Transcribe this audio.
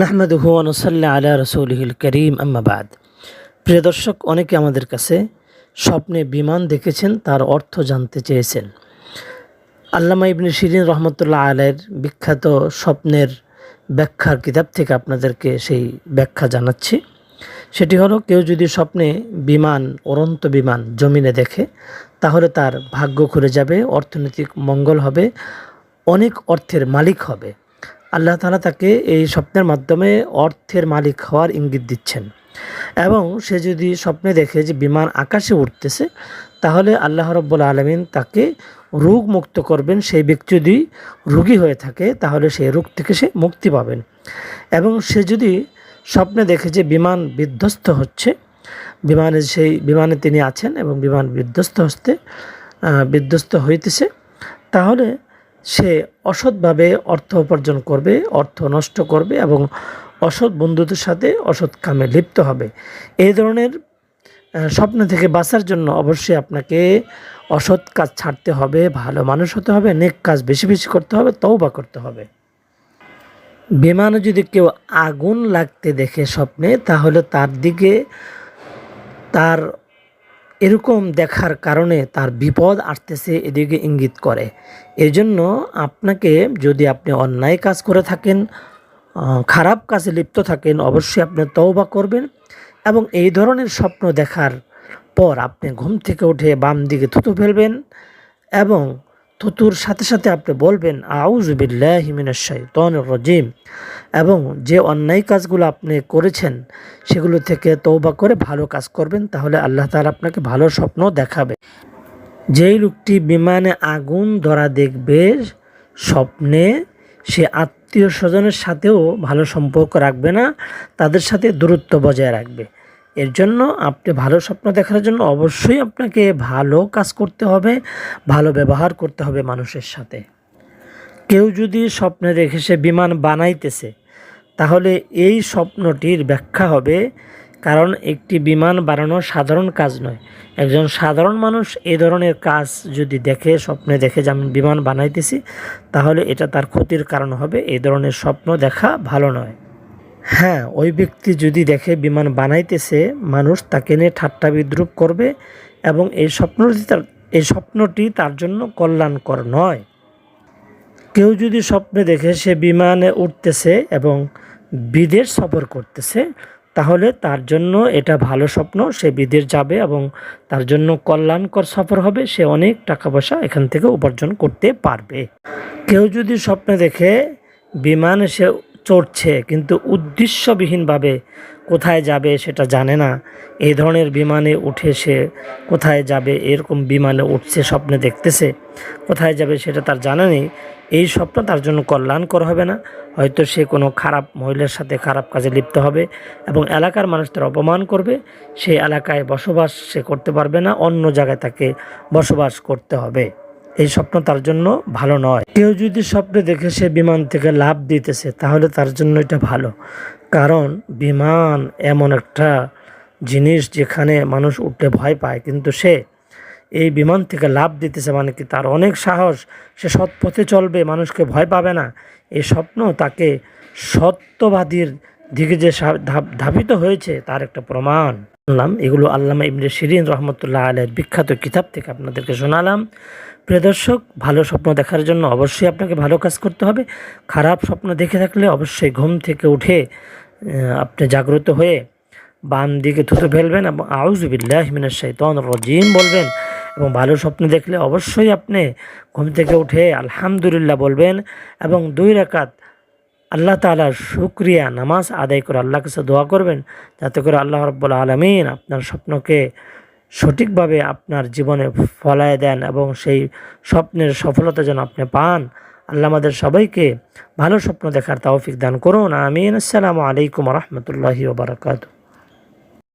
নাহমাদুহু অনুসাল্লা আলা রসৌলহিল করিম আম্মাবাদ প্রিয় দর্শক, অনেকে আমাদের কাছে স্বপ্নে বিমান দেখেছেন, তার অর্থ জানতে চেয়েছেন। আল্লামা ইবনে শিরিন রহমতুল্লাহ আলের বিখ্যাত স্বপ্নের ব্যাখ্যার কিতাব থেকে আপনাদেরকে সেই ব্যাখ্যা জানাচ্ছি। সেটি হলো, কেউ যদি স্বপ্নে বিমান অরন্ত বিমান জমিনে দেখে, তাহলে তার ভাগ্য খুলে যাবে, অর্থনৈতিক মঙ্গল হবে, অনেক অর্থের মালিক হবে। আল্লাহ তালা তাকে এই স্বপ্নের মাধ্যমে অর্থের মালিক হওয়ার ইঙ্গিত দিচ্ছেন। এবং সে যদি স্বপ্নে দেখে যে বিমান আকাশে উঠতেছে তাহলে আল্লাহ রব্বুল আলমিন তাকে রোগ মুক্ত করবেন। সেই ব্যক্তি যদি রুগী হয়ে থাকে, তাহলে সেই রোগ থেকে সে মুক্তি পাবেন। এবং সে যদি স্বপ্নে দেখে যে বিমান বিধ্বস্ত হচ্ছে, বিমানে সেই, বিমানে তিনি আছেন এবং বিমান বিধ্বস্ত হতে বিধ্বস্ত হইতেছে, তাহলে সে অসৎভাবে অর্থ উপার্জন করবে, অর্থ নষ্ট করবে এবং অসৎ বন্ধুদের সাথে অসৎ কামে লিপ্ত হবে। এই ধরনের স্বপ্ন থেকে বাঁচার জন্য অবশ্যই আপনাকে অসৎ কাজ ছাড়তে হবে, ভালো মানুষ হতে হবে, নেক কাজ বেশি বেশি করতে হবে, তওবা করতে হবে। বিমানে যদি কেউ আগুন লাগতে দেখে স্বপ্নে, তাহলে তার দিকে তার এরকম দেখার কারণে তার বিপদ আসতেছে এদিকে ইঙ্গিত করে। এজন্য আপনাকে যদি আপনি অন্যায় কাজ করে থাকেন খারাপ কাজে লিপ্ত থাকেন, অবশ্যই আপনি তওবা করবেন এবং এই ধরনের স্বপ্ন দেখার পর আপনি ঘুম থেকে উঠে বাম দিকে থুতু ফেলবেন এবং থুতুর সাথে সাথে আপনি বলবেন আউজবিল্লাহিমিনাশাইতন রজিম। এবং যে অন্যায় কাজগুলো আপনি করেছেন, সেগুলো থেকে তৌবা করে ভালো কাজ করবেন, তাহলে আল্লাহ তালা আপনাকে ভালো স্বপ্ন দেখাবে। যেই লোকটি বিমানে আগুন ধরা দেখবে, স্বপ্নে সে আত্মীয় স্বজনের সাথেও ভালো সম্পর্ক রাখবে না, তাদের সাথে দূরত্ব বজায় রাখবে। এর জন্য আপনি ভালো স্বপ্ন দেখার জন্য অবশ্যই আপনাকে ভালো কাজ করতে হবে, ভালো ব্যবহার করতে হবে মানুষের সাথে। কেউ যদি স্বপ্নে রেখে সে বিমান বানাইতেছে তাহলে এই স্বপ্নটির ব্যাখ্যা হবে, কারণ একটি বিমান বানানো সাধারণ কাজ নয়। একজন সাধারণ মানুষ এ ধরনের কাজ যদি দেখে, স্বপ্নে দেখে যে আমি বিমান বানাইতেছি, তাহলে এটা তার ক্ষতির কারণ হবে। এই ধরনের স্বপ্ন দেখা ভালো নয়। হ্যাঁ ওই ব্যক্তি যদি দেখে বিমান বানাইতেছে, মানুষ তাকে নিয়ে ঠাট্টা বিদ্রুপ করবে এবং এই স্বপ্নটি তার, এই স্বপ্নটি তার জন্য কল্যাণকর নয়। কেউ যদি স্বপ্নে দেখে সে বিমানে উঠতেছে এবং বিদেশ সফর করতেছে, তাহলে তার জন্য এটা ভালো স্বপ্ন। সে বিদেশ যাবে এবং তার জন্য কল্যাণকর সফর হবে। সে অনেক টাকা পয়সা এখান থেকে উপার্জন করতে পারবে। কেউ যদি স্বপ্নে দেখে বিমান সে চড়ছে কিন্তু উদ্দেশ্যবিহীনভাবে কোথায় যাবে সেটা জানে না, এই ধরনের বিমানে উঠে সে কোথায় যাবে, এরকম বিমানে উঠছে, স্বপ্নে দেখতেছে, কোথায় যাবে সেটা তার জানা নেই। এই স্বপ্ন তার জন্য কল্যাণকর হবে না। হয়তো সে কোনো খারাপ মহিলার সাথে খারাপ কাজে লিপ্ত হবে এবং এলাকার মানুষ তার অপমান করবে। সেই এলাকায় বসবাস সে করতে পারবে না, অন্য জায়গায় তাকে বসবাস করতে হবে। এই স্বপ্ন তার জন্য ভালো নয়। কেউ যদি স্বপ্নে দেখে সে বিমান থেকে লাভ দিতেছে, তাহলে তার জন্য এটা ভালো। কারণ বিমান এমন একটা জিনিস যেখানে মানুষ উঠতে ভয় পায়, কিন্তু সে এই বিমান থেকে লাভ দিতেছে মানে কি? তার অনেক সাহস। সে সৎ পথে চলবে, মানুষকে ভয় পাবে না। এই স্বপ্ন তাকে সত্যবাদীর দিকে যে ধাবিত হয়েছে, তার একটা প্রমাণ। শুনলাম, এগুলো আল্লামা ইবনে শিরিন রহমতুল্লাহ আলের বিখ্যাত কিতাব থেকে আপনাদেরকে শোনালাম। প্রিয় দর্শক, ভালো স্বপ্ন দেখার জন্য অবশ্যই আপনাকে ভালো কাজ করতে হবে। খারাপ স্বপ্ন দেখে থাকলে অবশ্যই ঘুম থেকে উঠে আপনি জাগ্রত হয়ে বাম দিকে থুতু ফেলবেন এবং আউজ আউজবিল্লাহ হিমিনের শৈতন রজিম বলবেন। এবং ভালো স্বপ্ন দেখলে অবশ্যই আপনি ঘুম থেকে উঠে আলহামদুলিল্লাহ বলবেন এবং দুই রেখাত আল্লাহ তালার শুক্রিয়া নামাজ আদায় করে আল্লাহ কাছে দোয়া করবেন যাতে করে আল্লাহ রব্বুল্লা আলমিন আপনার স্বপ্নকে সঠিকভাবে আপনার জীবনে ফলায় দেন এবং সেই স্বপ্নের সফলতা যেন আপনি পান। আল্লাহ আমাদের সবাইকে ভালো স্বপ্ন দেখার তৌফিক দান করুন। আমিন। আসসালামু আলাইকুম রহমতুল্লাহি ওবরাকাতু